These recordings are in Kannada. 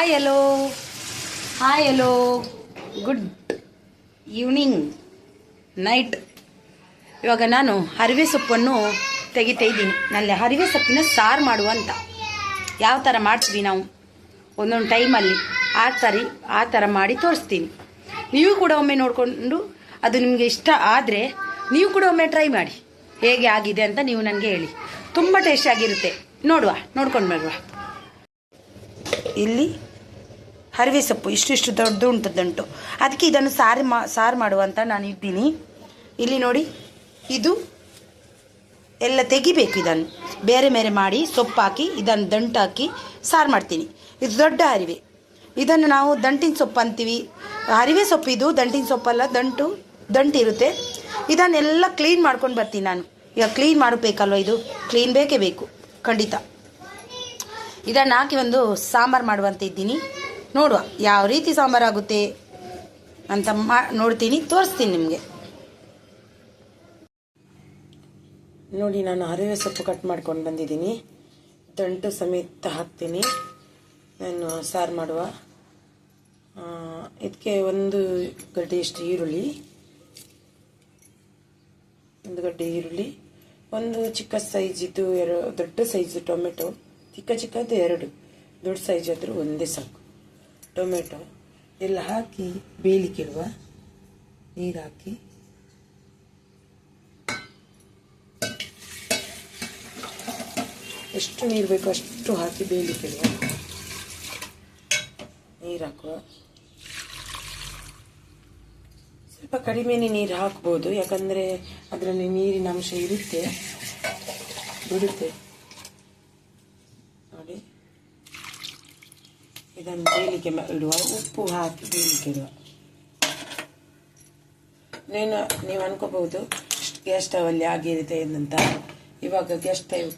Hi hello hi hello good evening night ಇವಾಗ ನಾನು ಹರಿವೆ ಸೊಪ್ಪನ್ನು ತೆಗಿತಾ ಇದ್ದೀನಿ. ನಲ್ಲಿ ಹರಿವೆ ಸೊಪ್ಪಿನ ಸಾರು ಮಾಡುವಂತ ಯಾವ ಥರ ಮಾಡ್ತೀವಿ ನಾವು? ಒಂದೊಂದು ಟೈಮಲ್ಲಿ ಆ ಥರ ಆ ಥರ ಮಾಡಿ ತೋರಿಸ್ತೀನಿ. ನೀವು ಕೂಡ ಒಮ್ಮೆ ನೋಡಿಕೊಂಡು ಅದು ನಿಮಗೆ ಇಷ್ಟ ಆದರೆ ನೀವು ಕೂಡ ಒಮ್ಮೆ ಟ್ರೈ ಮಾಡಿ. ಹೇಗೆ ಆಗಿದೆ ಅಂತ ನೀವು ನನಗೆ ಹೇಳಿ. ತುಂಬ ಟೇಸ್ಟಿಯಾಗಿರುತ್ತೆ ನೋಡುವ, ನೋಡ್ಕೊಂಡು ಬರುವ. ಇಲ್ಲಿ ಹರಿವೆ ಸೊಪ್ಪು, ಇಷ್ಟಿಷ್ಟು ದೊಡ್ಡದು ಉಂಟದ್ದುಂಟು. ಅದಕ್ಕೆ ಇದನ್ನು ಸಾರು ಮಾ, ಸಾರು ಮಾಡುವಂತ ನಾನು ಇದ್ದೀನಿ. ಇಲ್ಲಿ ನೋಡಿ, ಇದು ಎಲ್ಲ ತೆಗಿಬೇಕು ಇದನ್ನು. ಬೇರೆ ಬೇರೆ ಮಾಡಿ ಸೊಪ್ಪು ಹಾಕಿ ಇದನ್ನು ದಂಟು ಹಾಕಿ ಸಾರು ಮಾಡ್ತೀನಿ. ಇದು ದೊಡ್ಡ ಹರಿವೆ. ಇದನ್ನು ನಾವು ದಂಟಿನ ಸೊಪ್ಪು ಅಂತೀವಿ. ಹರಿವೆ ಸೊಪ್ಪು ಇದು, ದಂಟಿನ ಸೊಪ್ಪಲ್ಲ, ದಂಟು ದಂಟು ಇರುತ್ತೆ. ಇದನ್ನೆಲ್ಲ ಕ್ಲೀನ್ ಮಾಡ್ಕೊಂಡು ಬರ್ತೀನಿ ನಾನು. ಈಗ ಕ್ಲೀನ್ ಮಾಡಬೇಕಲ್ವ ಇದು? ಕ್ಲೀನ್ ಬೇಕೇ ಬೇಕು, ಖಂಡಿತ. ಇದನ್ನು ಹಾಕಿ ಒಂದು ಸಾಂಬಾರು ಮಾಡುವಂತ ಇದ್ದೀನಿ. ನೋಡುವ, ಯಾವ ರೀತಿ ಸಾಂಬಾರು ಆಗುತ್ತೆ ಅಂತ ಮಾ, ನೋಡ್ತೀನಿ, ತೋರಿಸ್ತೀನಿ ನಿಮಗೆ. ನೋಡಿ, ನಾನು ಹರಿವೆ ಸೊಪ್ಪು ಕಟ್ ಮಾಡ್ಕೊಂಡು ಬಂದಿದ್ದೀನಿ. ದಂಟು ಸಮೇತ ಹಾಕ್ತೀನಿ. ನಾನು ಸಾರು ಮಾಡುವ. ಇದಕ್ಕೆ ಒಂದು ಗಡ್ಡೆಯಷ್ಟು ಈರುಳ್ಳಿ. ಒಂದು ಗಡ್ಡೆ ಈರುಳ್ಳಿ. ಒಂದು ಚಿಕ್ಕ ಸೈಜಿದ್ದು ಎರಡು, ದೊಡ್ಡ ಸೈಜು ಟೊಮೆಟೊ. ಚಿಕ್ಕ ಚಿಕ್ಕದ್ದು ಎರಡು, ದೊಡ್ಡ ಸೈಜ್ ಆದರೂ ಒಂದೇ ಸಾಕು. ಟೊಮೆಟೊ ಎಲ್ಲ ಹಾಕಿ ಬೇಯಲಿಕ್ಕಿಡುವ ನೀರು ಹಾಕಿ ಎಷ್ಟು ನೀರು ಬೇಕು ಅಷ್ಟು ಹಾಕಿ ಬೇಯಲಿಕ್ಕಿಡುವ ನೀರು ಹಾಕುವ. ಸ್ವಲ್ಪ ಕಡಿಮೆನೇ ನೀರು ಹಾಕ್ಬೋದು, ಯಾಕಂದರೆ ಅದರಲ್ಲಿ ನೀರಿನ ಅಂಶ ಇರುತ್ತೆ ಬಿಡುತ್ತೆ ನೋಡಿ ಇದನ್ನು ಬೇಯಲಿಕ್ಕೆ ಮ- ಇಡುವ ಉಪ್ಪು ಹಾಕಿ ಬೇಯಲಿಕ್ಕೆ ಇಡುವ ನೀನು ನೀವು ಅನ್ಕೋಬಹುದು ಗ್ಯಾಸ್ ಸ್ಟವಲ್ಲಿ ಆಗಿರುತ್ತೆ ಏನಂತ ಇವಾಗ ಗ್ಯಾಸ್ ಸ್ಟವ್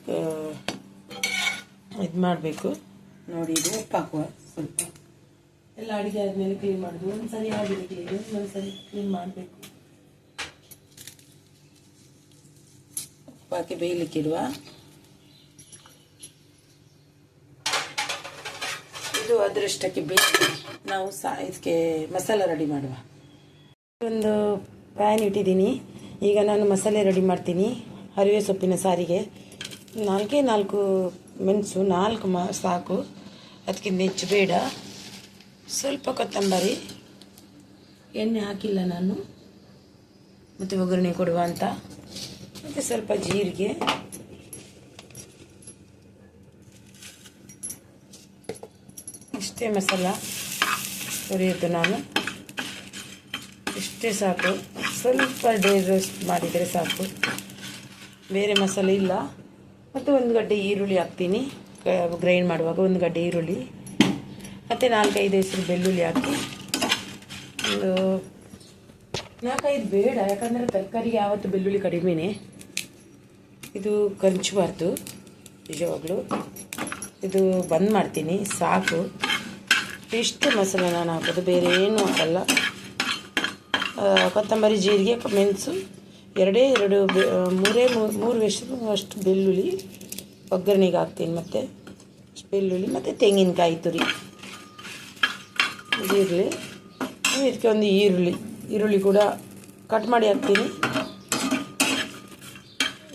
ಇದು ಮಾಡಬೇಕು ನೋಡಿ ಇದು ಉಪ್ಪು ಹಾಕುವ ಸ್ವಲ್ಪ ಎಲ್ಲ ಅಡುಗೆ ಆದಮೇಲೆ ಕ್ಲೀನ್ ಮಾಡೋದು ಒಂದ್ಸರಿ ಆಗಿದೆ ಕ್ಲೀನ್ ಒಂದ್ಸರಿ ಕ್ಲೀನ್ ಮಾಡಬೇಕು ಉಪ್ಪು ಹಾಕಿ ಬೇಯಲಿಕ್ಕೆ ಇಡುವ ಇದು ಅದೃಷ್ಟಕ್ಕೆ ಬೇಕು ನಾವು ಸಾ, ಇದಕ್ಕೆ ಮಸಾಲ ರೆಡಿ ಮಾಡುವ. ಒಂದು ಪ್ಯಾನ್ ಇಟ್ಟಿದ್ದೀನಿ. ಈಗ ನಾನು ಮಸಾಲೆ ರೆಡಿ ಮಾಡ್ತೀನಿ ಹರಿವೆ ಸೊಪ್ಪಿನ ಸಾರಿಗೆ. ನಾಲ್ಕೇ ನಾಲ್ಕು ಮೆಣಸು, ನಾಲ್ಕು ಮ, ಸಾಕು. ಅದಕ್ಕಿಂತ ಹೆಚ್ಚು ಬೇಡ. ಸ್ವಲ್ಪ ಕೊತ್ತಂಬರಿ. ಎಣ್ಣೆ ಹಾಕಿಲ್ಲ ನಾನು. ಮತ್ತು ಒಗ್ಗರಣೆ ಕೊಡುವ ಅಂತ. ಮತ್ತು ಸ್ವಲ್ಪ ಜೀರಿಗೆ. ಇಷ್ಟೇ ಮಸಾಲ ಹುರಿಯೋದು ನಾನು, ಇಷ್ಟೇ ಸಾಕು. ಸ್ವಲ್ಪ ಡೇ ರೋಸ್ಟ್ ಮಾಡಿದರೆ ಸಾಕು. ಬೇರೆ ಮಸಾಲೆ ಇಲ್ಲ. ಮತ್ತು ಒಂದು ಗಡ್ಡೆ ಈರುಳ್ಳಿ ಹಾಕ್ತೀನಿ. ಗ್ರೈಂಡ್ ಮಾಡುವಾಗ ಒಂದು ಗಡ್ಡೆ ಈರುಳ್ಳಿ. ಮತ್ತು ನಾಲ್ಕೈದು ಹೆಸರು ಬೆಳ್ಳುಳ್ಳಿ ಹಾಕಿ. ಒಂದು ನಾಲ್ಕೈದು ಬೇಡ, ಯಾಕಂದರೆ ತರಕಾರಿ ಯಾವತ್ತು ಬೆಳ್ಳುಳ್ಳಿ ಕಡಿಮೆನೇ. ಇದು ಕಂಚಬಾರ್ದು ನಿಜವಾಗ್ಲೂ. ಇದು ಬಂದ್ ಮಾಡ್ತೀನಿ, ಸಾಕು. ಇಷ್ಟು ಮಸಾಲೆ ನಾನು ಹಾಕೋದು. ಬೇರೆ ಏನೂ ಹಾಕಲ್ಲ. ಕೊತ್ತಂಬರಿ ಜೀರಿಗೆ ಮೆಣಸು, ಎರಡೇ ಎರಡು ಮೂರೇ ಮೂರು ಮೂರು ಅಷ್ಟು ಬೆಳ್ಳುಳ್ಳಿ ಒಗ್ಗರಣೆಗೆ ಹಾಕ್ತೀನಿ ಮತ್ತು. ಬೆಳ್ಳುಳ್ಳಿ ಮತ್ತು ತೆಂಗಿನಕಾಯಿ ತುರಿ. ಇದಿರಲಿ ಇದಕ್ಕೆ ಒಂದು ಈರುಳ್ಳಿ. ಈರುಳ್ಳಿ ಕೂಡ ಕಟ್ ಮಾಡಿ ಹಾಕ್ತೀನಿ.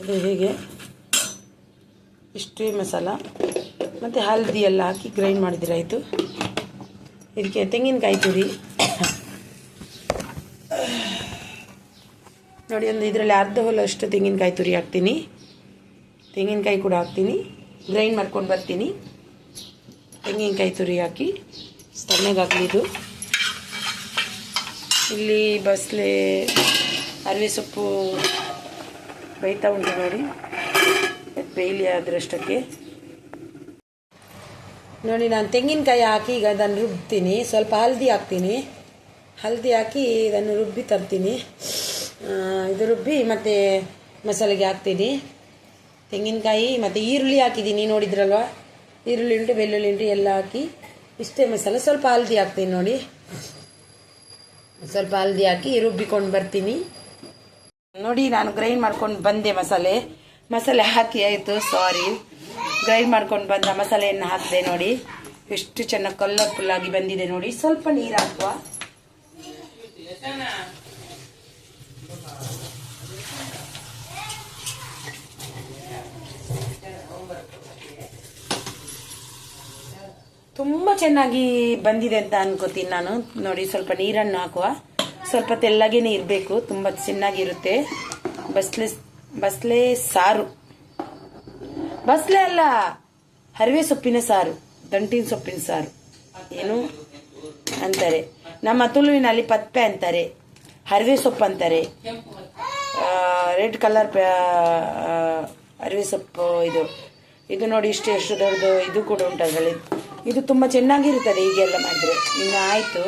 ಇದು ಹೇಗೆ? ಇಷ್ಟೇ ಮಸಾಲ. ಮತ್ತು ಹಲ್ದಿ ಎಲ್ಲ ಹಾಕಿ ಗ್ರೈಂಡ್ ಮಾಡಿದ್ರೆ ಆಯಿತು. ಇದಕ್ಕೆ ತೆಂಗಿನಕಾಯಿ ತುರಿ. ನೋಡಿ, ಒಂದು ಇದರಲ್ಲಿ ಅರ್ಧ ಹೋಲಷ್ಟು ತೆಂಗಿನಕಾಯಿ ತುರಿ ಹಾಕ್ತೀನಿ. ತೆಂಗಿನಕಾಯಿ ಕೂಡ ಹಾಕ್ತೀನಿ. ಗ್ರೈಂಡ್ ಮಾಡ್ಕೊಂಡು ಬರ್ತೀನಿ. ತೆಂಗಿನಕಾಯಿ ತುರಿ ಹಾಕಿ ಸಣ್ಣಗೆ ಇದು ಇಲ್ಲಿ ಬಸಳೆ ಅರಿವೆ ಸೊಪ್ಪು ಬೈತಾ ಉಂಟು ನೋಡಿ. ಬೇಯ್ಲಿ ಅದರಷ್ಟಕ್ಕೆ ನೋಡಿ, ನಾನು ತೆಂಗಿನಕಾಯಿ ಹಾಕಿ ಈಗ ಅದನ್ನು ರುಬ್ತೀನಿ. ಸ್ವಲ್ಪ ಹಲ್ದಿ ಹಾಕ್ತೀನಿ. ಹಲ್ದಿ ಹಾಕಿ ಇದನ್ನು ರುಬ್ಬಿ ತರ್ತೀನಿ. ಇದು ರುಬ್ಬಿ ಮತ್ತು ಮಸಾಲೆಗೆ ಹಾಕ್ತೀನಿ. ತೆಂಗಿನಕಾಯಿ ಮತ್ತು ಈರುಳ್ಳಿ ಹಾಕಿದ್ದೀನಿ, ನೋಡಿದ್ರಲ್ವ? ಈರುಳ್ಳಿ ಉಂಟು, ಬೆಳ್ಳುಳ್ಳಿ ಉಂಟು, ಎಲ್ಲ ಹಾಕಿ ಇಷ್ಟೇ ಮಸಾಲೆ. ಸ್ವಲ್ಪ ಹಲ್ದಿ ಹಾಕ್ತೀನಿ ನೋಡಿ. ಸ್ವಲ್ಪ ಹಲ್ದಿ ಹಾಕಿ ರುಬ್ಬಿಕೊಂಡು ಬರ್ತೀನಿ. ನೋಡಿ, ನಾನು ಗ್ರೈಂಡ್ ಮಾಡ್ಕೊಂಡು ಬಂದೆ ಮಸಾಲೆ. ಮಸಾಲೆ ಹಾಕಿ ಆಯಿತು, ಸಾರಿ. ಗ್ರೈಂಡ್ ಮಾಡ್ಕೊಂಡು ಬಂದ ಮಸಾಲೆಯನ್ನು ಹಾಕಿದೆ ನೋಡಿ. ಎಷ್ಟು ಚೆನ್ನಾಗಿ ಕಲರ್ಫುಲ್ ಆಗಿ ಬಂದಿದೆ ನೋಡಿ. ಸ್ವಲ್ಪ ನೀರು ಹಾಕುವ? ತುಂಬ ಚೆನ್ನಾಗಿ ಬಂದಿದೆ ಅಂತ ಅನ್ಕೋತೀನಿ ನಾನು. ನೋಡಿ, ಸ್ವಲ್ಪ ನೀರನ್ನು ಹಾಕುವ. ಸ್ವಲ್ಪ ತೆಳ್ಳಗೇನೆ ಇರಬೇಕು. ತುಂಬ ಚೆನ್ನಾಗಿರುತ್ತೆ. ಬಸ್ಲೆ ಬಸ್ಲೆ ಸಾರು. ಬಸ್ಲೆ ಅಲ್ಲ. ಹರಿವೆ ಸೊಪ್ಪಿನ ಸಾರು, ದಂಟಿನ ಸೊಪ್ಪಿನ ಸಾರು. ಏನು? ಅಂತಾರೆ. ನಮ್ಮ ತುಳುವಿನಲ್ಲಿ ಪತ್ಪೆ ಅಂತಾರೆ, ಹರಿವೆ ಸೊಪ್ಪು ಅಂತಾರೆ. ರೆಡ್ ಕಲರ್ ಅರಿವೆ ಸೊಪ್ಪು ಇದು. ಇದು ನೋಡಿ ಇಷ್ಟು, ಎಷ್ಟು ದೊಡ್ಡದು, ಇದು ಕೂಡ ಉಂಟು ಅದರಲ್ಲಿ ಇದು ತುಂಬ ಚೆನ್ನಾಗಿರುತ್ತದೆ ಈಗೆಲ್ಲ ಮಾಡಿದ್ರೆ. ಇನ್ನು ಆಯಿತು.